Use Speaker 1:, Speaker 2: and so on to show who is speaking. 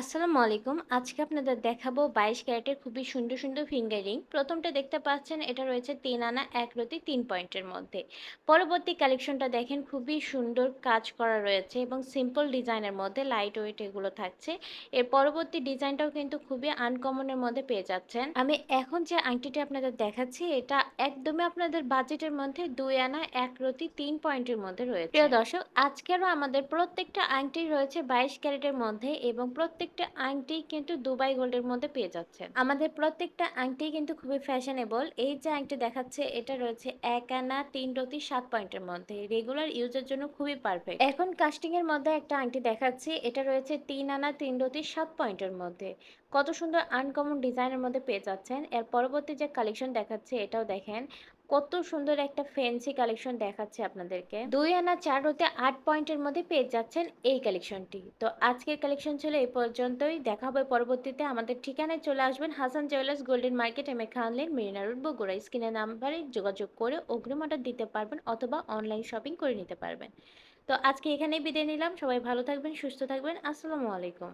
Speaker 1: আসসালামু আলাইকুম। আজকে আপনাদের দেখাবো বাইশ ক্যারেটের খুবই সুন্দর সুন্দর ফিঙ্গারিং। প্রথমটা দেখতে পাচ্ছেন, এটা রয়েছে তিন আনা, এক রতি, তিন পয়েন্টের মধ্যে। পরবর্তী কালেকশনটা দেখেন, খুবই সুন্দর কাজ করা রয়েছে এবং সিম্পল ডিজাইনের মধ্যে লাইট ওয়েট এগুলো থাকছে। এর পরবর্তী ডিজাইনটাও কিন্তু খুবই আনকমনের মধ্যে পেয়ে যাচ্ছেন। আমি এখন যে আংটিটি আপনাদের দেখাচ্ছি, এটা একদমই আপনাদের বাজেটের মধ্যে দুই আনা, এক রতি, তিন পয়েন্টের মধ্যে রয়েছে। প্রিয় দর্শক, আজকেরও আমাদের প্রত্যেকটা আংটি রয়েছে বাইশ ক্যারেটের মধ্যে এবং প্রত্যেক প্রত্যেকটা আংটি কিন্তু দুবাই গোল্ডের মধ্যে পেয়ে যাচ্ছেন। আমাদের প্রত্যেকটা আংটি কিন্তু খুবই ফ্যাশনেবল এই যে আংটি দেখাচ্ছে, এটা রয়েছে এক আনা তিন রতি সাত পয়েন্টের মধ্যে। রেগুলার ইউজের জন্য খুবই পারফেক্ট এখন কাস্টিং এর মধ্যে একটা আংটি দেখাচ্ছি, এটা রয়েছে তিন আনা তিন রতি সাত পয়েন্টের মধ্যে। কত সুন্দর আনকমন ডিজাইনের মধ্যে পেয়ে যাচ্ছেন। এর পরবর্তী যে কালেকশন দেখাচ্ছে, এটাও দেখেন। কত সুন্দর একটা ফ্যান্সি কালেকশন দেখাচ্ছে আপনাদেরকে। দুই আনা চার হতে আট পয়েন্টের মধ্যে পেয়ে যাচ্ছেন এই কালেকশনটি তো আজকের কালেকশন ছিল এই পর্যন্তই। দেখা হবে পরবর্তীতে। আমাদের ঠিকানায় চলে আসবেন Hasan jewellers golden market M A খানলেন Marina road Bogura স্ক্রিনের নাম্বারে যোগাযোগ করে অগ্রিম অর্ডার দিতে পারবেন অথবা অনলাইন শপিং করে নিতে পারবেন। তো আজকে এখানেই বিদায় নিলাম। সবাই ভালো থাকবেন, সুস্থ থাকবেন। আসসালামু আলাইকুম।